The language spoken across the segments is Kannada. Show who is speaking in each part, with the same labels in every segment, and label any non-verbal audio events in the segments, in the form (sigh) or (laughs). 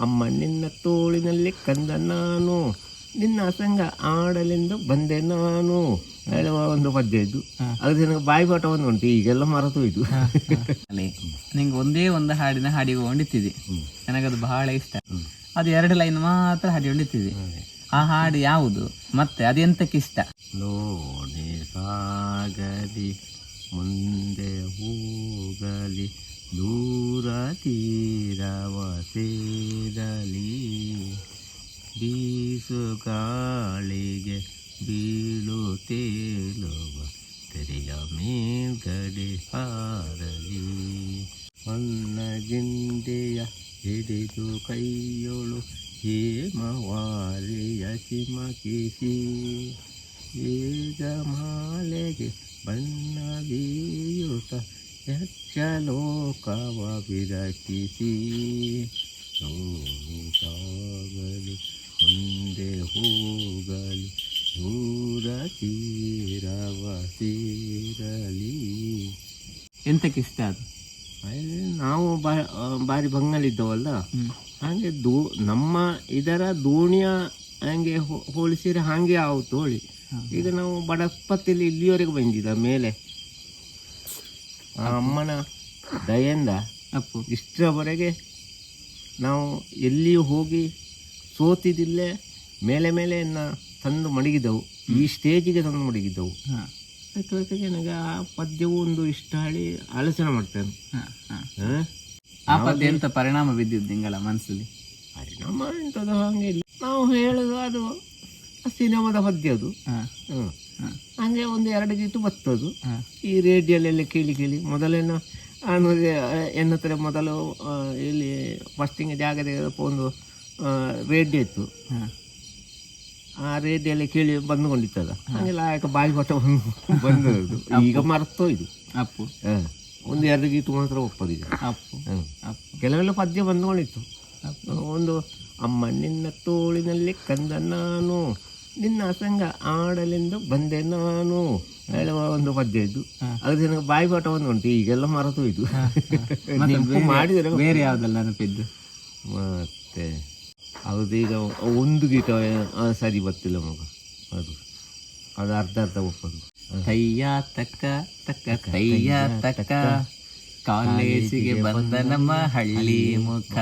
Speaker 1: ಅಮ್ಮ ನಿನ್ನ ತೋಳಿನಲ್ಲಿ ಕಂದ ನಾನು ನಿನ್ನ ಅಸಂಗ ಆಡಲೆಂದು ಬಂದೆ ನಾನು. ಹೇಳುವ ಒಂದು ಪದ್ಯ ಇದ್ದು ಅದು ನನಗೆ ಬಾಯಿ ಒಂದು ಉಂಟು ಈಗೆಲ್ಲ ಮರೆತು ಇದು.
Speaker 2: ನಿಂಗೆ ಒಂದೇ ಒಂದು ಹಾಡಿನ ಹಾಡಿಗೆ ಹೊಂಡಿತಿದೆ ನನಗದು ಬಹಳ ಇಷ್ಟ. ಅದು ಎರಡು ಲೈನ್ ಮಾತ್ರ ಹಾಡಿ ಹೊಂಡಿತಿದೆ ಆ ಹಾಡು ಯಾವುದು? ಮತ್ತೆ ಅದೆಂತಕ್ಕೆ ಇಷ್ಟ?
Speaker 1: ಲೋಣೆ ಸಾಗಲಿ ಮುಂದೆ ಹೋಗಲಿ ದೂರ ತೀರವ ಸೇರಲಿ ಬೀಸು ಗಾಳಿಗೆ ಬೀಳು ತೇಲುವ ತೆರೆಯ ಮೇಲ್ಗಡೆ ಹಾರಲಿ ಹೊನ್ನಗಿಂದೆಯ ಹಿಡಿದು ಕೈಯೊಳು ಹೇಮವಾರಿಯ ಚಿಮಕಿಸಿ ಈಗ ಮಾಲೆಗೆ ಬಣ್ಣ ಬೀಯುತ್ತ ಯಕ್ಷಲೋಕವ ವಿರಚಿಸಿ ಸೋಣಿ ಸಾಗಲಿ ಮುಂದೆ ಹೋಗಲಿ ದೂರ ತೀರವ ಸೇರಲಿ.
Speaker 2: ಎಂತಕ್ಕೆ ಇಷ್ಟ ಅದು?
Speaker 1: ನಾವು ಬಾ ಭಾರಿ ಬಾರಿ ಬಂಗಲಿದ್ದವಲ್ಲ ಹಾಗೆ ದೋ ನಮ್ಮ ಇದರ ದೋಣಿಯ ಹಂಗೆ ಹೋಲಿಸಿದ್ರೆ ಹಾಗೆ ಆವು ಹೋಳಿ ಈಗ ನಾವು ಬಡಪತ್ತಿಲಿ ಇಲ್ಲಿಯವರೆಗೆ ಬಂದಿದ್ದ ಮೇಲೆ. ಆ ಅಮ್ಮನ ದಯೆಯಿಂದ
Speaker 2: ಅಪ್ಪು.
Speaker 1: ಇಷ್ಟರವರೆಗೆ ನಾವು ಎಲ್ಲಿಯೂ ಹೋಗಿ ಸೋತಿದಿಲ್ಲೇ ಮೇಲೆ ಮೇಲೆ ತಂದು ಮಡಗಿದವು. ಈ ಸ್ಟೇಜಿಗೆ ತಂದು ಮಡಗಿದ್ದವು
Speaker 2: ಹಾ.
Speaker 1: ಅದಕ್ಕೆ ನನಗೆ ಆ ಪದ್ಯವು ಒಂದು ಇಷ್ಟ ಹೇಳಿ ಆಲೋಚನೆ ಮಾಡ್ತೇನೆ?
Speaker 2: ಆ ಪದ್ಯ ಎಂತ ಪರಿಣಾಮ ಬಿದ್ದಿದ್ದು ನಿಂಗಳ ಮನಸ್ಸಲ್ಲಿ
Speaker 1: ಪರಿಣಾಮ ಎಂಥದ್ದು ಹಾಗೆ ಇಲ್ಲ. ನಾವು ಹೇಳೋದು ಅದು ಸಿನಿಮಾದ ಪದ್ಯ ಅದು.
Speaker 2: ಹಾ.
Speaker 1: ಹಂಗೆ ಒಂದು ಎರಡು ಗೀತು ಬರ್ತದು ಈ ರೇಡಿಯೋಲೆಲ್ಲ ಕೇಳಿ ಕೇಳಿ ಮೊದಲೇನು ನಾನು ಎನ್ನ ಹತ್ರ ಮೊದಲು ಇಲ್ಲಿ ಫಸ್ಟಿಂಗ್ ಜಾಗ ತೆಗೆದಪ್ಪ ಒಂದು ರೇಡಿಯೋ ಇತ್ತು. ಆ ರೇಡಿಯೋಲ್ಲಿ ಕೇಳಿ ಬಂದುಕೊಂಡಿತ್ತಲ್ಲ. ಹಂಗೆಲ್ಲ ಯಾಕೆ ಬಾಯಿ ಕೊಟ್ಟ ಬಂದು ಈಗ ಮರ್ತೋಯ್ತು
Speaker 2: ಅಪ್ಪು.
Speaker 1: ಹಾಂ. ಒಂದು ಎರಡು ಗೀತು ಮಾತ್ರ ಒಪ್ಪದು ಈಗ.
Speaker 2: ಅಪ್ಪು.
Speaker 1: ಕೆಲವೆಲ್ಲ ಪದ್ಯ ಬಂದುಕೊಂಡಿತ್ತು. ಒಂದು ಅಮ್ಮ ನಿನ್ನ ತೋಳಿನಲ್ಲಿ ಕಂದ ನಾನು ನಿನ್ನ ಸಂಘ ಆಡಲೆಂದು ಬಂದೆ ನಾನು. ಹೇಳುವ ಒಂದು ಪದ್ಯ ಇದ್ದು ಅದು ನನಗೆ ಬಾಯಿಪಾಠ ಒಂದು ಉಂಟು. ಈಗೆಲ್ಲ ಮರೆತು ಇದು. ಮಾಡಿದರೆ
Speaker 2: ಬೇರೆ ಯಾವ್ದಲ್ಲ ನೆನಪಿದ್ದು?
Speaker 1: ಮತ್ತೆ ಅದು ಈಗ ಒಂದು ಗೀತ ಸರಿ ಬರ್ತಿಲ್ಲ ಮಗ. ಅದು ಅದು ಅರ್ಧ ಅರ್ಧ ಒಪ್ಪದು.
Speaker 2: ಕೈಯ ತಕ್ಕ ತಕ್ಕ ಕೈಯ ತಕ್ಕ. ಕಾಲೇಜಿಗೆ ಬಂದ ನಮ್ಮ ಹಳ್ಳಿ ಮುಖ.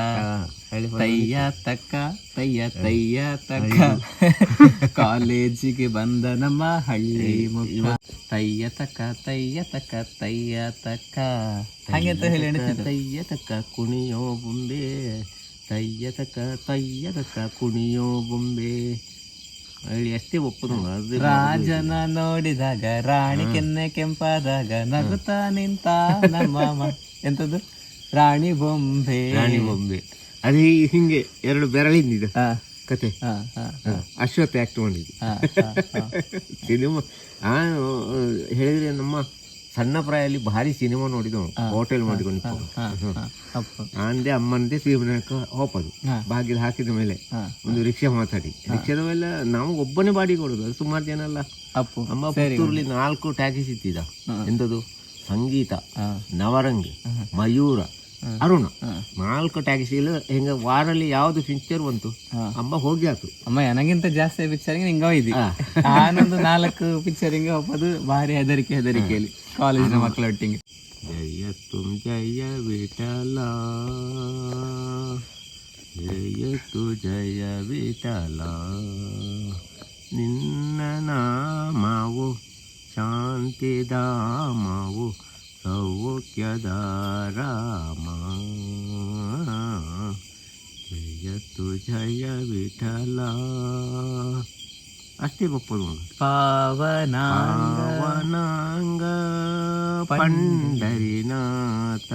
Speaker 2: ತಯ್ಯ ತಕ್ಕ ತಯ್ಯ ತಯ್ಯ ತಕ್ಕ. (laughs) ಕಾಲೇಜಿಗೆ ಬಂದ ನಮ್ಮ ಹಳ್ಳಿ ಮುಖ. ತಯ್ಯ ತಕ್ಕ ತಯ್ಯ ತಕ್ಕ ತಯ್ಯ ತಕ್ಕ. ಹಾಗೆ ಅಂತ ಹೇಳಿ.
Speaker 1: ತಯ್ಯ ತಕ್ಕ ಕುಣಿಯೋ ಬೊಂಬೆ ತಯ್ಯ ತಕ್ಕ ತಯ್ಯ ತಕ್ಕ ಕುಣಿಯೋ ಬೊಂಬೆ ಹೇಳಿ ಒಪ್ಪದ
Speaker 2: ರಾಜನ ನೋಡಿದಾಗ ರಾಣಿ ಕೆನ್ನೆ ಕೆಂಪಾದಾಗ ನಗುತ್ತಾ ನಿಂತ ನಮ್ಮ ಎಂತದ್ದು? ರಾಣಿ ಬೊಂಬೆ.
Speaker 1: ರಾಣಿ ಬೊಂಬೆ. ಅದೇ ಹಿಂಗೆ ಎರಡು ಬೆರಳಿಂದಿದೆ
Speaker 2: ಹಾ,
Speaker 1: ಕತೆ.
Speaker 2: ಹಾ, ಹಾ,
Speaker 1: ಹ, ಅಶ್ವತ್ಥ ಆಕ್ಟ್ ಮಾಡಿದ್ದು
Speaker 2: ಹಾ, ಹಾ, ಹಾ. (laughs)
Speaker 1: ಸಿನಿಮಾ. ನಾನು ಹೇಳಿದ್ರೆ ನಮ್ಮ ಸಣ್ಣ ಪ್ರಾಯಲ್ಲಿ ಭಾರಿ ಸಿನಿಮಾ ನೋಡಿದವನು ಹೋಟೆಲ್ ಮಾಡಿಕೊಂಡು ಅಂದೆ ಅಮ್ಮಂದೆ ಸೀಮನಕ ಹೋಪದು. ಬಾಗಿಲು ಹಾಕಿದ ಮೇಲೆ ಒಂದು ರಿಕ್ಷಾ ಮಾತಾಡಿ. ರಿಕ್ಷಾದವೆಲ್ಲ ನಾವು ಒಬ್ಬನೇ ಬಾಡಿ ಕೊಡುದು ಅದು ಸುಮಾರು ಜನ ಅಲ್ಲ.
Speaker 2: ಅಪ್ಪು
Speaker 1: ಅಮ್ಮ ಪುತ್ತೂರಲ್ಲಿ ನಾಲ್ಕು ಟ್ಯಾಕ್ಸಿ ಸಿಕ್ಕಿದ ಎಂತದು? ಸಂಗೀತ ನವರಂಗ್ ಮಯೂರ ಅರುಣ. ನಾಲ್ಕು ಟ್ಯಾಕ್ಸಿ ಇಲ್ಲ ಹಿಂಗ ವಾರಲ್ಲಿ ಯಾವ್ದು ಫಿಂಚರ್ ಬಂತು. ಅಮ್ಮ ಹೋಗಿ ಆತು
Speaker 2: ಅಮ್ಮ ನನಗಿಂತ ಜಾಸ್ತಿ ಪಿಕ್ಚರಿಂಗ್ ಹಿಂಗ ಒಯ್ದಿ. ನಾನೊಂದು ನಾಲ್ಕು ಪಿಕ್ಚರಿಂಗ್ ಹೋಗೋದು ಭಾರಿ ಹೆದರಿಕೆ ಹೆದರಿಕೆಯಲ್ಲಿ ಕಾಲೇಜಿನ ಮಕ್ಕಳೊಟ್ಟಿಗೆ
Speaker 1: ಜಯ ತುಂ ಜಯ ವಿಠಲ. ಜಯ ತು ಜಯ ವಿಠಲ. ನಿನ್ನ ನಾಮವು ಶಾಂತಿಧಾಮವು ಸೌಖ್ಯದ ರಾಮ ಜಯ ತು ಜಯ ವಿಠಲ ಅಷ್ಟೇ ಬಪ್ಪದು ಮಗ
Speaker 2: ಪಾವನಾಂಗ
Speaker 1: ಪಾವನಾಂಗ ಪಂಡರಿನಾಥ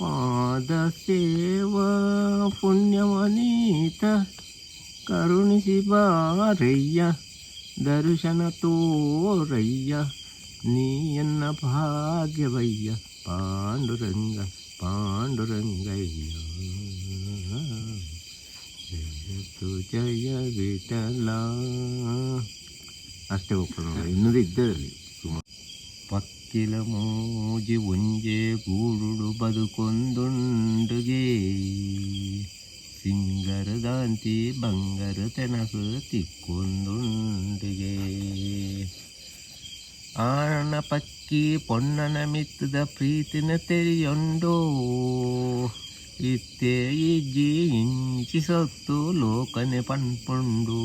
Speaker 1: ಪಾದ ಸೇವ ಪುಣ್ಯವನೀತ ನೀಯನ್ನ ಭಾಗ್ಯವಯ್ಯ ಪಾಂಡುರಂಗ, ಪಾಂಡುರಂಗಯ್ಯ. ಜಯತು ಜಯ ವಿಠಲ. ಅಷ್ಟೇ ಒಪ್ಪ ಇನ್ನೂ ಇದ್ದರಲ್ಲಿ ಸುಮಾರು. ಪಕ್ಕಿಲ ಮೋಜಿ ಒಂಜೆ ಗೂಡುಡು ಬದುಕೊಂದುಂಡುಗೆ ಸಿಂಗರದಾಂತಿ ಬಂಗರ ತೆನಸು ತಿಕ್ಕೊಂದುಂಡಿಗೆ ಆನ ಪಕ್ಕಿ ಪೊನ್ನನ ಮಿತ್ತದ ಪ್ರೀತಿನ ತೆರೆಯೊಂಡೋ ಇತ್ತೇ ಇಜ್ಜಿ ಇಂಚಿ ಸತ್ತು ಲೋಕನೆ ಪಣ್ಪುಂಡು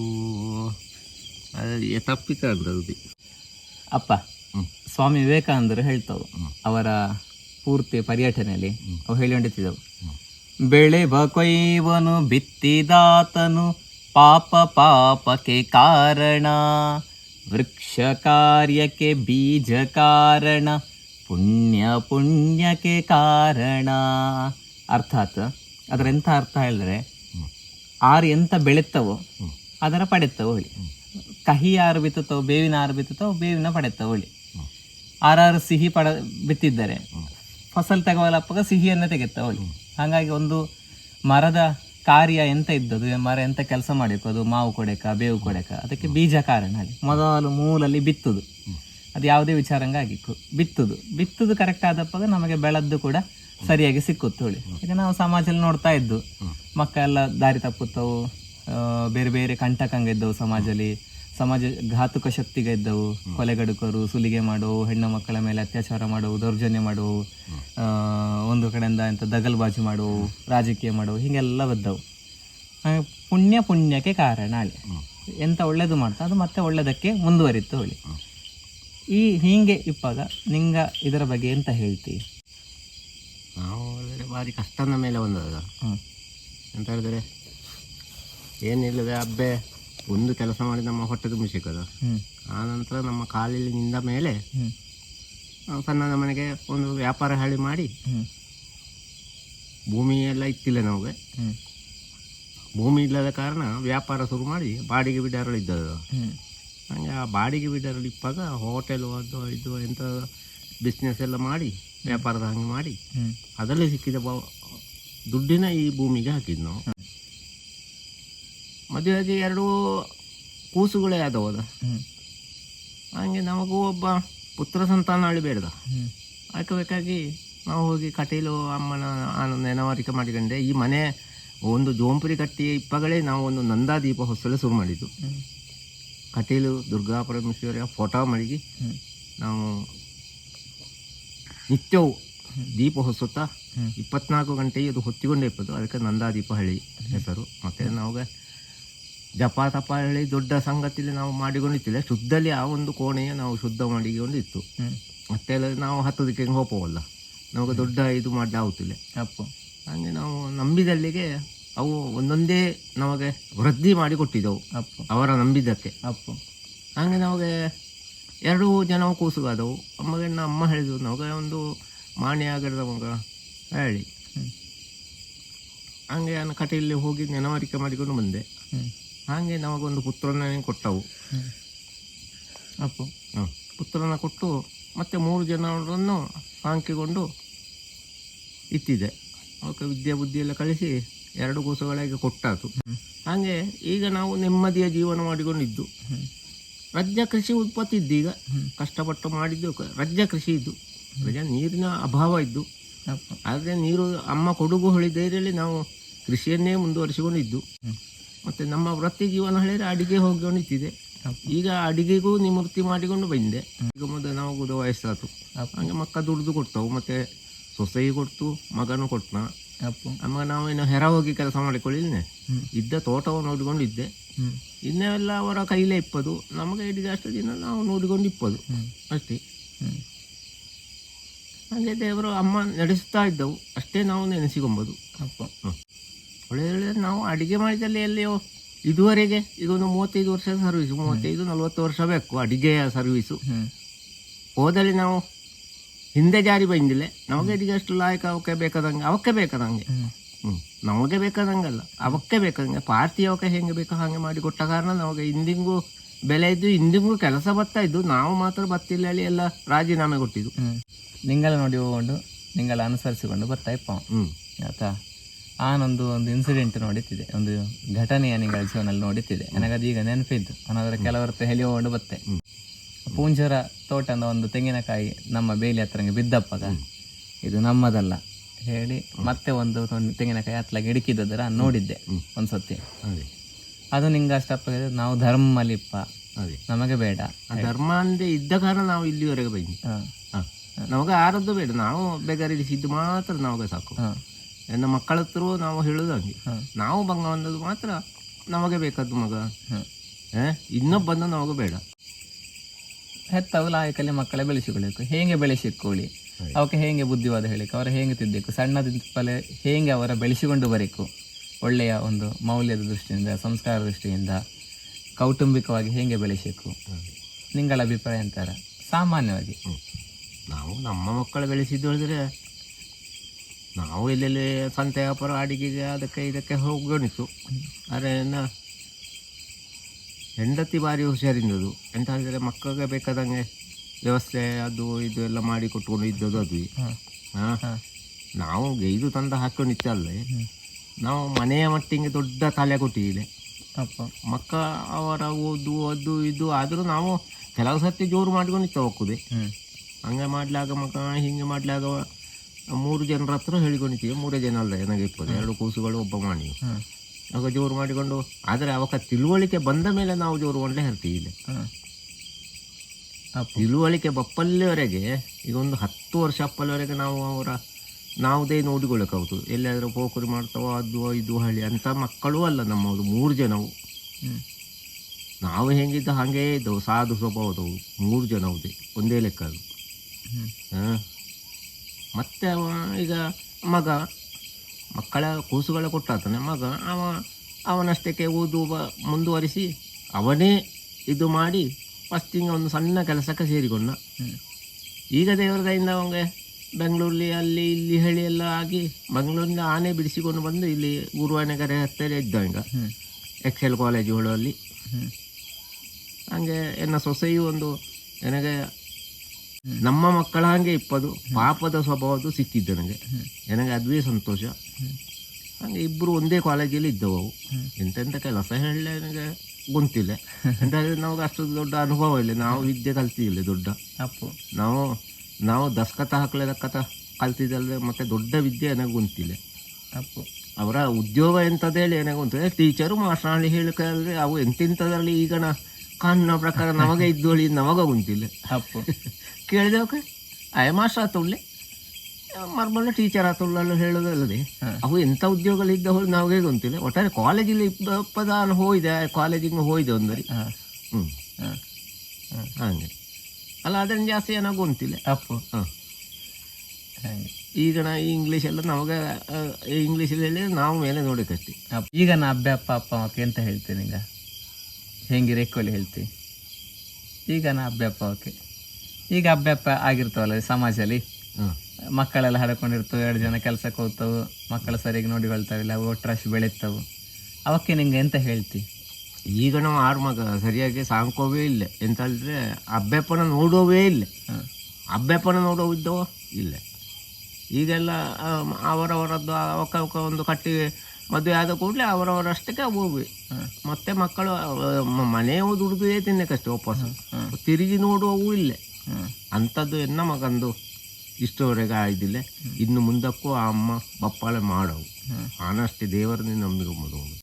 Speaker 1: ಅದು ತಪ್ಪಿತ
Speaker 2: ಅಪ್ಪ ಸ್ವಾಮಿ ವಿವೇಕಾನಂದರು ಹೇಳ್ತಾವು ಅವರ ಪೂರ್ತಿ ಪರ್ಯಟನೆಯಲ್ಲಿ. ಅವು ಹೇಳಿಕೊಂಡಿದ್ದವು. ಬೆಳೆ ಬಕೊಯ್ವನು ಬಿತ್ತಿದಾತನು ಪಾಪ ಪಾಪಕ್ಕೆ ಕಾರಣ. ವೃಕ್ಷ ಕಾರ್ಯಕ್ಕೆ ಬೀಜ ಕಾರಣ, ಪುಣ್ಯ ಪುಣ್ಯಕ್ಕೆ ಕಾರಣ ಅರ್ಥಾತ್ ಅದರ ಎಂಥ ಅರ್ಥ ಹೇಳಿದ್ರೆ. ಆರು ಎಂಥ ಬೆಳೆತ್ತವೋ ಅದರ ಪಡೆತ್ತವು ಹೇಳಿ ಕಹಿ ಯಾರು ಬಿತ್ತುತ್ತೋ, ಬೇವಿನ ಆರು ಬಿತ್ತುತ್ತೋ, ಬೇವಿನ ಪಡೆತ್ತವು ಹೇಳಿ. ಆರಾರು ಸಿಹಿ ಪಡ ಬಿತ್ತಿದ್ದಾರೆ. ಫಸಲ್ ತಗೋಲಪ್ಪಾಗ ಸಿಹಿಯನ್ನು ತೆಗೆತ್ತ ಹೋಗಿ ಹಾಗಾಗಿ ಒಂದು ಮರದ ಕಾರ್ಯ ಎಂತ ಇದ್ದದು ಮರ ಎಂತ ಕೆಲಸ ಮಾಡಬೇಕು ಅದು ಮಾವು ಕೊಡಕ, ಬೇವು ಕೊಡಕ, ಅದಕ್ಕೆ ಬೀಜ ಕಾರಣ ಅಲ್ಲಿ ಮೊದಲು ಮೂಲಲ್ಲಿ ಬಿತ್ತುದು. ಅದು ಯಾವುದೇ ವಿಚಾರಂಗ ಆಗಿತ್ತು ಬಿತ್ತುದು. ಬಿತ್ತುದು ಕರೆಕ್ಟ್ ಆದಪ್ಪಾಗ ನಮಗೆ ಬೆಳೆದ್ದು ಕೂಡ ಸರಿಯಾಗಿ ಸಿಕ್ಕುತ್ತೆ ಹೇಳಿ. ಈಗ ನಾವು ಸಮಾಜದಲ್ಲಿ ನೋಡ್ತಾ ಇದ್ದು, ಮಕ್ಕಳೆಲ್ಲ ದಾರಿ ತಪ್ಪುತ್ತವು ಬೇರೆ ಬೇರೆ ಕಂಟಕಂಗ ಇದ್ದವು ಸಮಾಜದಲ್ಲಿ. ಸಮಾಜ ಘಾತುಕ ಶಕ್ತಿಗೆ ಇದ್ದವು. ಕೊಲೆಗಡುಕರು ಸುಲಿಗೆ ಮಾಡುವು ಹೆಣ್ಣು ಮಕ್ಕಳ ಮೇಲೆ ಅತ್ಯಾಚಾರ ಮಾಡುವು ದೌರ್ಜನ್ಯ ಮಾಡುವು ಒಂದು ಕಡೆಯಿಂದ ಎಂಥ ದಗಲ್ಬಾಜಿ ಮಾಡುವು ರಾಜಕೀಯ ಮಾಡುವು ಹೀಗೆಲ್ಲ ಬದ್ದವು ಪುಣ್ಯ ಪುಣ್ಯಕ್ಕೆ ಕಾರಣ ಅಲ್ಲಿ. ಎಂಥ ಒಳ್ಳೇದು ಮಾಡ್ತಾ ಅದು ಮತ್ತೆ ಒಳ್ಳೆಯದಕ್ಕೆ ಮುಂದುವರಿತು ಹೇಳಿ. ಈ ಹೀಗೆ ಇಪ್ಪಾಗ ನಿಂಗ ಇದರ ಬಗ್ಗೆ ಎಂತ ಹೇಳ್ತಿ?
Speaker 1: ನಾವು ಹೇಳಿದ್ರೆ ಭಾರಿ ಕಷ್ಟದ ಮೇಲೆ ಬಂದದ
Speaker 2: ಹ್ಞೂ
Speaker 1: ಅಂತ ಹೇಳಿದ್ರೆ ಏನಿಲ್ಲದೆ ಅಬ್ಬೆ ಒಂದು ಕೆಲಸ ಮಾಡಿ ನಮ್ಮ ಹೊಟ್ಟೆ
Speaker 2: ತುಂಬಿಸಿಕ್ಕದು
Speaker 1: ಆ ನಂತರ ನಮ್ಮ ಕಾಲಲ್ಲಿ ನಿಂದ ಮೇಲೆ ನಾವು ಸಣ್ಣ ಮನೆಗೆ ಒಂದು ವ್ಯಾಪಾರ ಹಳ್ಳಿ ಮಾಡಿ ಭೂಮಿ ಎಲ್ಲ ಇತ್ತಿಲ್ಲ ನಮಗೆ. ಭೂಮಿ ಇಲ್ಲದ ಕಾರಣ ವ್ಯಾಪಾರ ಶುರು ಮಾಡಿ ಬಾಡಿಗೆ ಬಿಡಾರಳು ಇದ್ದದ್ದು ಹಂಗೆ ಆ ಬಾಡಿಗೆ ಬಿಡಾರಳು ಇಪ್ಪಾಗ ಹೋಟೆಲ್ ಅದು ಇದು ಎಂಥ ಬಿಸ್ನೆಸ್ ಎಲ್ಲ ಮಾಡಿ ವ್ಯಾಪಾರದ ಹಂಗೆ ಮಾಡಿ ಅದರಲ್ಲಿ ಸಿಕ್ಕಿದ ಬ ದುಡ್ಡಿನ ಈ ಭೂಮಿಗೆ ಹಾಕಿದ್ದು ನಾವು. ಮದುವೆಗೆ ಎರಡು ಕೂಸುಗಳೇ ಆದವದ ಹಂಗೆ ನಮಗೂ ಒಬ್ಬ ಪುತ್ರ ಸಂತಾನ ಅಳಿಬೇಡ್ದ.
Speaker 2: ಹಾಕಬೇಕಾಗಿ
Speaker 1: ಅದಕ್ಕೆ ಬೇಕಾಗಿ ನಾವು ಹೋಗಿ ಕಟೀಲು ಅಮ್ಮನ ನೆನವರಿಕೆ ಮಾಡಿಕೊಂಡೆ. ಈ ಮನೆ ಒಂದು ಜೋಂಪುರಿ ಕಟ್ಟಿ ಇಪ್ಪಗಳೇ ನಾವು ಒಂದು ನಂದಾದೀಪ ಹೊಸಲು ಶುರು ಮಾಡಿದ್ದು. ಕಟೀಲು ದುರ್ಗಾ ಪರಮೇಶ್ವರಿಯ ಫೋಟೋ ಮಡಗಿ ನಾವು ನಿತ್ಯವು ದೀಪ ಹೊಸುತ್ತಾ. ಇಪ್ಪತ್ನಾಲ್ಕು ಗಂಟೆ ಇದು ಹೊತ್ತಿಕೊಂಡೇ ಇಪ್ಪದು ಅದಕ್ಕೆ ನಂದಾದೀಪ ಹಳ್ಳಿ ಹೆಸರು. ಮತ್ತು ನಾವು ಜಪ ತಪ ಹೇಳಿ ದೊಡ್ಡ ಸಂಗತಿಯಲ್ಲಿ ನಾವು ಮಾಡಿಕೊಂಡಿತ್ತಿಲ್ಲ ಶುದ್ಧಲ್ಲಿ ಆ ಒಂದು ಕೋಣೆಯ ನಾವು ಶುದ್ಧ ಮಾಡಿಕೊಂಡಿತ್ತು
Speaker 2: ಇತ್ತು.
Speaker 1: ಮತ್ತೆ ನಾವು ಹತ್ತೋದಕ್ಕೆ ಹೋಪವಲ್ಲ? ನಮಗೆ ದೊಡ್ಡ ಇದು ಮಾಡಿ ಆಗುತ್ತಿಲ್ಲ
Speaker 2: ಅಪ್ಪ.
Speaker 1: ಹಾಗೆ ನಾವು ನಂಬಿದಲ್ಲಿಗೆ ಅವು ಒಂದೊಂದೇ ನಮಗೆ ವೃದ್ಧಿ ಮಾಡಿ ಕೊಟ್ಟಿದ್ದವು
Speaker 2: ಅಪ್ಪು.
Speaker 1: ಅವರ ನಂಬಿದ್ದಕ್ಕೆ.
Speaker 2: ಅಪ್ಪು.
Speaker 1: ಹಾಗೆ ನಮಗೆ ಎರಡು ಜನ ಕೂಸುಗಾದವು. ಅಮ್ಮಗೆ ನಮ್ಮ ಅಮ್ಮ ಹೇಳಿದ್ರು ನಮಗೆ ಒಂದು ಮಾಣಿ ಆಗರದ ಮಗ ಹೇಳಿ.
Speaker 2: ಹಂಗೆ
Speaker 1: ಹಾಗೆ ನಾನು ಕಟೆಯಲ್ಲಿ ಹೋಗಿ ನೆನವರಿಕೆ ಮಾಡಿಕೊಂಡು ಬಂದೆ. ಹಾಗೆ ನಮಗೊಂದು ಪುತ್ರನೇ ಕೊಟ್ಟವು?
Speaker 2: ಅಪ್ಪ.
Speaker 1: ಪುತ್ರನ ಕೊಟ್ಟು ಮತ್ತೆ ಮೂರು ಜನರನ್ನು ಹಾಕಿಕೊಂಡು ಇತ್ತಿದೆ ಅವಕ್ಕೆ ವಿದ್ಯೆ ಬುದ್ಧಿ ಎಲ್ಲ ಕಳಿಸಿ ಎರಡು ಕೂಸುಗಳಿಗೆ ಕೊಟ್ಟಾತು. ಹಾಗೆ ಈಗ ನಾವು ನೆಮ್ಮದಿಯ ಜೀವನ ಮಾಡಿಕೊಂಡಿದ್ದು. ರಜ್ಜ ಕೃಷಿ ಉತ್ಪತ್ತಿ ಇದ್ದು ಈಗ. ಕಷ್ಟಪಟ್ಟು ಮಾಡಿದ್ದು ರಜ್ಜ ಕೃಷಿ ಇದ್ದು. ರಜ ನೀರಿನ ಅಭಾವ ಇದ್ದು. ಆದರೆ ನೀರು ಅಮ್ಮ ಕೊಡುಗು ಹೊಳಿದೇರಲ್ಲಿ ನಾವು ಕೃಷಿಯನ್ನೇ ಮುಂದುವರಿಸಿಕೊಂಡಿದ್ದು. ಮತ್ತು ನಮ್ಮ ವೃತ್ತಿ ಜೀವನ ಹೇಳಿದ್ರೆ ಅಡಿಗೆ ಹೋಗಿ
Speaker 2: ಉಣಿತಿದೆ
Speaker 1: ಈಗ ಅಡಿಗೆಗೂ ನಿವೃತ್ತಿ ಮಾಡಿಕೊಂಡು ಬಂದೆ. ಈಗ ಮೊದಲು ನಾವು ವಯಸ್ಸಾತು.
Speaker 2: ಅಪ್ಪು
Speaker 1: ಹಂಗೆ ಮಕ್ಕ ದುಡ್ದು ಕೊಡ್ತಾವು. ಮತ್ತೆ ಸೊಸೆಗೆ ಕೊಡ್ತು ಮಗನೂ ಕೊಟ್ಟನ
Speaker 2: ಆಮೇಲೆ
Speaker 1: ಅಮ್ಮ ನಾವು ಇನ್ನು ಹೆರ ಹೋಗಿ ಕೆಲಸ ಮಾಡಿಕೊಳ್ಳಿಲ್ನೆ ಇದ್ದ ತೋಟವನ್ನು ನೋಡಿಕೊಂಡಿದ್ದೆ. ಇನ್ನೆಲ್ಲ ಅವರ ಕೈಲೇ ಇಪ್ಪದು. ನಮಗೆ ಹಿಡಿದ ಅಷ್ಟು ದಿನ ನಾವು ನೋಡಿಕೊಂಡು ಇಪ್ಪದು. ಅಷ್ಟೇ. ಹಾಗೆ ದೇವರು ಅಮ್ಮ ನಡೆಸ್ತಾ ಇದ್ದವು. ಅಷ್ಟೇ ನಾವು ನೆನೆಸಿಕೊಂಬೋದು.
Speaker 2: ಅಪ್ಪು
Speaker 1: ಒಳ್ಳೆ ನಾವು ಅಡಿಗೆ ಮಾಡಿದಲ್ಲಿ ಎಲ್ಲಿಯೋ ಇದುವರೆಗೆ ಈಗ ಒಂದು ಮೂವತ್ತೈದು ವರ್ಷ ಸರ್ವಿಸ್ ಮೂವತ್ತೈದು ನಲವತ್ತು ವರ್ಷ ಬೇಕು ಅಡಿಗೆಯ ಸರ್ವಿಸು ಹೋದಲ್ಲಿ ನಾವು ಹಿಂದೆ ಜಾರಿ ಬಂದಿಲ್ಲ. ನಮಗೆ ಅಡಿಗೆ ಅಷ್ಟು ಲಾಯಕ ಅವಕ್ಕೆ ಬೇಕಾದಂಗೆ ಅವಕ್ಕೆ ಬೇಕಾದಂಗೆ. ಹ್ಞೂ ನಮಗೆ ಬೇಕಾದಂಗಲ್ಲ ಅವಕ್ಕೆ ಬೇಕಾದಂಗೆ. ಪಾರ್ಟಿ ಅವಕ್ಕೆ ಹೆಂಗೆ ಬೇಕೋ ಹಾಗೆ ಮಾಡಿ ಕೊಟ್ಟ ಕಾರಣ ನಮಗೆ ಇಂದಿಗೂ ಬೆಲೆ ಇದ್ದು ಇಂದಿಗೂ ಕೆಲಸ ಬರ್ತಾ ಇದ್ದು ನಾವು ಮಾತ್ರ ಬತ್ತಿಲ್ಲ ಹೇಳಿ ಎಲ್ಲ ರಾಜೀನಾಮೆ ಕೊಟ್ಟಿದ್ದು.
Speaker 2: ನಿಂಗಳ ನೋಡಿ ಹೋಗೊಂಡು ನಿಂಗೆಲ್ಲ ಅನುಸರಿಸಿಕೊಂಡು ಬರ್ತಾ ಇಪ್ಪ.
Speaker 1: ಹ್ಞೂ
Speaker 2: ಆಯ್ತಾ? ಆನೊಂದು ಒಂದು ಇನ್ಸಿಡೆಂಟ್ ನೋಡುತ್ತಿದೆ. ಒಂದು ಘಟನೆಯ ನಿಂಗಳ ಜೀವನಲ್ಲಿ ನೋಡಿತ್ತಿದೆ. ನನಗದು ಈಗ ನೆನಪಿದ್ದು. ನಾನು ಅದರ ಕೆಲವರ ಹೇಳಿ ಹೋಗೊಂಡು ಬತ್ತೆ. ಪೂಂಜರ ತೋಟದ ಒಂದು ತೆಂಗಿನಕಾಯಿ ನಮ್ಮ ಬೇಲಿ ಹತ್ರ ಬಿದ್ದಪ್ಪಗ ಇದು ನಮ್ಮದಲ್ಲ ಹೇಳಿ ಮತ್ತೆ ಒಂದು ತೆಂಗಿನಕಾಯಿ ಹತ್ಲಾಗಿ ಹಿಡಿಕಿದ್ದರ ನೋಡಿದ್ದೆ ಒಂದ್ಸತಿ.
Speaker 1: ಅದೇ.
Speaker 2: ಅದು ನಿಂಗೆ ಅಷ್ಟಪ್ಪ ನಾವು ಧರ್ಮಲಿಪ್ಪ. ನಮಗೆ ಬೇಡ.
Speaker 1: ಆ ಧರ್ಮ ಅಂದೇ ಇದ್ದ ಕಾರಣ ನಾವು ಇಲ್ಲಿವರೆಗೆ ಬಂದ್ವಿ.
Speaker 2: ಹ.
Speaker 1: ನಮಗೆ ಆರದ್ದು ಬೇಡ. ನಾವು ಬೆಗರಿಸಿದ್ದು ಮಾತ್ರ ನಮಗೆ ಸಾಕು.
Speaker 2: ಹ,
Speaker 1: ನನ್ನ ಮಕ್ಕಳ ಹತ್ರ ನಾವು ಹೇಳೋದು ಹಂಗೆ.
Speaker 2: ಬಂಗ
Speaker 1: ನಾವು ಬಂಗವನ್ನದು ಮಾತ್ರ ನಮಗೆ ಬೇಕಾದ್ದು ಮಗ. ಇನ್ನೊಬ್ಬ ಬಂದ ನಮಗೆ ಬೇಡ.
Speaker 2: ಹೆತ್ತವು ಲಾಯಕಲ್ಲಿ ಮಕ್ಕಳೇ ಬೆಳೆಸಿಕೊಳ್ಳಬೇಕು ಹೇಗೆ ಬೆಳೆಸಿಕೊಳ್ಳಿ? ಅವಕ್ಕೆ ಹೇಗೆ ಬುದ್ಧಿವಾದ ಹೇಳಿಕ ಅವರ ಹೇಗೆ ತಿದ್ದಬೇಕು ಪಲೆ ಹೇಗೆ ಅವರ ಬೆಳೆಸಿಕೊಂಡು ಬರಬೇಕು ಒಳ್ಳೆಯ ಒಂದು ಮೌಲ್ಯದ ದೃಷ್ಟಿಯಿಂದ ಸಂಸ್ಕಾರ ದೃಷ್ಟಿಯಿಂದ ಕೌಟುಂಬಿಕವಾಗಿ ಹೇಗೆ ಬೆಳೆಸಬೇಕು ನಿಂಗಳ ಅಭಿಪ್ರಾಯ ಅಂತಾರೆ? ಸಾಮಾನ್ಯವಾಗಿ.
Speaker 1: ನಾವು ನಮ್ಮ ಮಕ್ಕಳು ಬೆಳೆಸಿದ್ದು ಹೇಳಿದ್ರೆ ನಾವು ಎಲ್ಲೆಲ್ಲಿ ಸಂತೆ ವ್ಯಾಪಾರ ಅಡಿಗೆಗೆ ಅದಕ್ಕೆ ಇದಕ್ಕೆ ಹೋಗೋಣಿತ್ತು ಆದರೆ ಇನ್ನು ಹೆಂಡತಿ ಭಾರಿ ಹುಷಾರಿಂದದು ಎಂತ ಅಂದರೆ ಮಕ್ಕಳಿಗೆ ಬೇಕಾದಂಗೆ ವ್ಯವಸ್ಥೆ ಅದು ಇದು ಎಲ್ಲ ಮಾಡಿ ಕೊಟ್ಕೊಂಡು ಇದ್ದದ್ದು ಅದು.
Speaker 2: ಹ,
Speaker 1: ಹಾಂ. ನಾವು ಗೈದು ತಂದ ಹಾಕೊಂಡಿತ್ತಲ್ಲೇ
Speaker 2: ಇತ್ತಲ್ಲ
Speaker 1: ನಾವು ಮನೆಯ ಮಟ್ಟಿಗೆ ದೊಡ್ಡ ತಲೆ ಕೊಟ್ಟಿದ್ದೆ
Speaker 2: ಅಪ್ಪ
Speaker 1: ಮಕ್ಕ ಅವರ ಓದು ಅದು ಇದು ಆದರೂ ನಾವು ಕೆಲವು ಸರ್ತಿ ಜೋರು ಮಾಡ್ಕೊಂಡು ಹೋಗ್ತದೆ. ಹಂಗೆ ಮಾಡ್ಲಾಗ ಮಕ್ಕ ಹಿಂಗೆ ಮಾಡ್ಲಾಗ ಮೂರು ಜನರ ಹತ್ರ ಹೇಳಿಕೊಂಡಿದ್ದೀವಿ. ಮೂರೇ ಜನ ಅಲ್ಲ ನನಗೆ ಇಪ್ಪತ್ತು. ಎರಡು ಕೂಸುಗಳು ಒಬ್ಬ ಮಾಡಿ ಆಗ ಜೋರು ಮಾಡಿಕೊಂಡು ಆದರೆ ಅವಾಗ ತಿಳುವಳಿಕೆ ಬಂದ ಮೇಲೆ ನಾವು ಜೋರು ಮಾಡಲೇ ಇರ್ತೀವಿ ಇಲ್ಲಿ ತಿಳುವಳಿಕೆ ಬಪ್ಪಲ್ಲಿವರೆಗೆ ಈಗ ಒಂದು ಹತ್ತು ವರ್ಷ ಅಪ್ಪಲ್ಲಿವರೆಗೆ ನಾವು ಅವರ ನಾವುದೇ ನೋಡಿಕೊಳ್ಳಕ್ಕಾಗ್ತದೆ ಎಲ್ಲಿಯಾದರೂ ಪೋಖರಿ ಮಾಡ್ತಾವೋ ಅದು ಇದು ಹಳ್ಳಿ ಅಂಥ ಮಕ್ಕಳು ಅಲ್ಲ ನಮ್ಮದು ಮೂರು ಜನವು. ನಾವು ಹೆಂಗಿದ್ದ ಹಾಗೇ ಇದ್ದವು ಸಾಧು ಸ್ವಭಾವದವು ಮೂರು ಜನವುದೇ ಒಂದೇ ಲೆಕ್ಕ ಅದು ಹಾ. ಮತ್ತೆ ಅವ ಈಗ ಮಗ ಮಕ್ಕಳ ಕೂಸುಗಳ ಕೊಟ್ಟಾತಾನೆ. ಮಗ ಅವ ಅವನಷ್ಟಕ್ಕೆ ಓದು ಮುಂದುವರಿಸಿ ಅವನೇ ಇದು ಮಾಡಿ ಫಸ್ಟಿಂಗ್ ಒಂದು ಸಣ್ಣ ಕೆಲಸಕ್ಕೆ ಸೇರಿಕೊಂಡ. ಈಗ ದೇವರ ದಯಿಂದ ಅವಂಗೆ ಬೆಂಗಳೂರಲ್ಲಿ ಅಲ್ಲಿ ಇಲ್ಲಿ ಹೇಳಿ ಎಲ್ಲ ಆಗಿ ಬೆಂಗಳೂರಿಂದ ಆನೆ ಬಿಡಿಸಿಕೊಂಡು ಬಂದು ಇಲ್ಲಿ ಗುರುವಾನೆಗರೆ ಹತ್ತಿರ ಇದ್ದ ಈಗ ಎಕ್ಸೆಲ್ ಕಾಲೇಜುಗಳಲ್ಲಿ
Speaker 2: ಅಲ್ಲಿ
Speaker 1: ಹಂಗೆ ಎನ್ನ ಸೊಸೆಯು ಒಂದು ನನಗೆ ನಮ್ಮ ಮಕ್ಕಳ ಹಂಗೆ ಇಪ್ಪದು ಪಾಪದ ಸ್ವಭಾವದ್ದು ಸಿಕ್ಕಿದ್ದು ನನಗೆ. ನನಗೆ ಅದುವೇ ಸಂತೋಷ. ಹಂಗೆ ಇಬ್ಬರು ಒಂದೇ ಕಾಲೇಜಲ್ಲಿ ಇದ್ದವು ಅವು. ಎಂತೆಂಥ ಕೆಲಸ ಹೇಳಲೆ ನನಗೆ ಗೊಂತಿಲ್ಲ ಎಂತ ಹೇಳಿದ್ರೆ ನಮಗೆ ಅಷ್ಟು ದೊಡ್ಡ ಅನುಭವ ಇಲ್ಲ. ನಾವು ವಿದ್ಯೆ ಕಲ್ತಿದ್ದಿಲ್ಲ ದೊಡ್ಡ.
Speaker 2: ಅಪ್ಪು.
Speaker 1: ನಾವು ನಾವು ದಸ್ಕತ ಹಾಕಲೇ ದಕ್ಕತ ಕಲ್ತಿದ್ದಲ್ಲದೆ ಮತ್ತೆ ದೊಡ್ಡ ವಿದ್ಯೆ ನನಗೆ ಗೊಂತಿಲ್ಲ
Speaker 2: ಅಪ್ಪು.
Speaker 1: ಅವರ ಉದ್ಯೋಗ ಎಂಥದ್ದು ಹೇಳಿ ನನಗೆ ಗೊತ್ತಿಲ್ಲ. ಟೀಚರು ಮಾಸ್ಟರ್ ಹೇಳಿದ್ರೆ ಅವು ಎಂತೆಂಥದ್ರಲ್ಲಿ ಈಗನ ಕಾನೂನ ಪ್ರಕಾರ ನಮಗೆ (laughs) ಇದ್ದೋಳಿ ನಮಗ ಗೊತ್ತಿಲ್ಲ
Speaker 2: ಅಪ್ಪು (laughs)
Speaker 1: ಕೇಳಿದವಕ್ಕೆ ಆಯ ಮಾಸ್ಟರ್ ಆತೊಳ್ಳೆ ಮರ್ಮಲ್ಲ ಟೀಚರ್ ಆತುಳ್ಳಲ್ಲ ಹೇಳೋದಲ್ಲದೆ.
Speaker 2: ಹ.
Speaker 1: ಅವು ಎಂಥ ಉದ್ಯೋಗಗಳಿದ್ದ ಹೋಗಿ ನಮಗೆ ಗೊತ್ತಿಲ್ಲ ಒಟ್ಟಾರೆ ಕಾಲೇಜಲ್ಲಿ ಇಪ್ಪದಾನು ಹೋಯ್ದೆ ಕಾಲೇಜಿಗೆ ಹೋಯ್ದೆ ಒಂದರಿ
Speaker 2: ಹ.
Speaker 1: ಹ್ಞೂ
Speaker 2: ಹ. ಹ
Speaker 1: ಹಾಗೆ. ಅಲ್ಲ ಅದನ್ನು ಜಾಸ್ತಿ ಏನೋ ಗೊತ್ತಿಲ್ಲ
Speaker 2: ಅಪ್ಪು
Speaker 1: ಹಾಂ. ಈಗ ನಾ ಈ ಇಂಗ್ಲೀಷ್ ಎಲ್ಲ ನಮಗೆ ಇಂಗ್ಲೀಷಲ್ಲಿ ನಾವು ಮೇಲೆ ನೋಡಬೇಕಷ್ಟೇ
Speaker 2: ಅಪ್ಪ ಈಗ ನಾ ಅಬ್ಬೆ ಅಪ್ಪ ಅಪ್ಪ ಅಮ್ಮಕ್ಕೆ ಎಂತ ಹೇಳ್ತೇನೆ ಈಗ. ಹೆಂಗೆ ರೆಕ್ಕೋಲಿ ಹೇಳ್ತಿ ಈಗ ನಾ ಅಬ್ಬೆ ಅಪ್ಪ ಈಗ ಅಭ್ಯಪ್ಪ ಅಪ್ಪ ಆಗಿರ್ತಾವಲ್ಲ ಸಮಾಜದಲ್ಲಿ? ಮಕ್ಕಳೆಲ್ಲ ಹಡ್ಕೊಂಡಿರ್ತವೆ ಎರಡು ಜನ ಕೆಲಸಕ್ಕೆ ಹೋಗ್ತವೆ ಮಕ್ಕಳು ಸರಿಯಾಗಿ ನೋಡಿಕೊಳ್ತಾವಿಲ್ಲ ಅವು ರಶ್ ಬೆಳೀತಾವೆ. ಅವಕ್ಕೆ ನಿಂಗೆ ಎಂತ ಹೇಳ್ತಿ?
Speaker 1: ಈಗ ನಾವು ಆರು ಮಗ ಸರಿಯಾಗಿ ಸಾಂಕೋವೇ ಇಲ್ಲ. ಎಂತ ಹೇಳಿದ್ರೆ ಅಬ್ಬೆಪ್ಪನ ನೋಡೋವೇ ಇಲ್ಲ.
Speaker 2: ಅಭ್ಯಪ್ಪನ
Speaker 1: ಅಬ್ಬೆಪ್ಪನ ನೋಡೋ ಇದ್ದವೋ ಇಲ್ಲ. ಈಗೆಲ್ಲ ಅವರವರದ್ದು ಅವಕ್ಕ ಒಂದು ಕಟ್ಟಿ ಮದುವೆ ಆದ ಕೂಡಲೇ ಅವರವರಷ್ಟಕ್ಕೆ ಹೋಗ್ವಿ ಮತ್ತೆ ಮಕ್ಕಳು ಮನೆ ಮನೆಯವು ದುಡಿದೇ ತಿನ್ನಕಷ್ಟೇ ವಾಪಸ್ಸು.
Speaker 2: ಹಾಂ
Speaker 1: ತಿರುಗಿ ನೋಡುವವು ಇಲ್ಲ. ಅಂಥದ್ದು ಎನ್ನ ಮಗಂದು? ಇಷ್ಟವರೆಗೆ ಆಯ್ದಿಲ್ಲ. ಇನ್ನು ಮುಂದಕ್ಕೂ ಆ ಅಮ್ಮ ಬಪ್ಪಾಳೆ ಮಾಡವು. ಆನಷ್ಟೇ ದೇವರನ್ನೇ ನಂಬಿಕೊಂಬುದು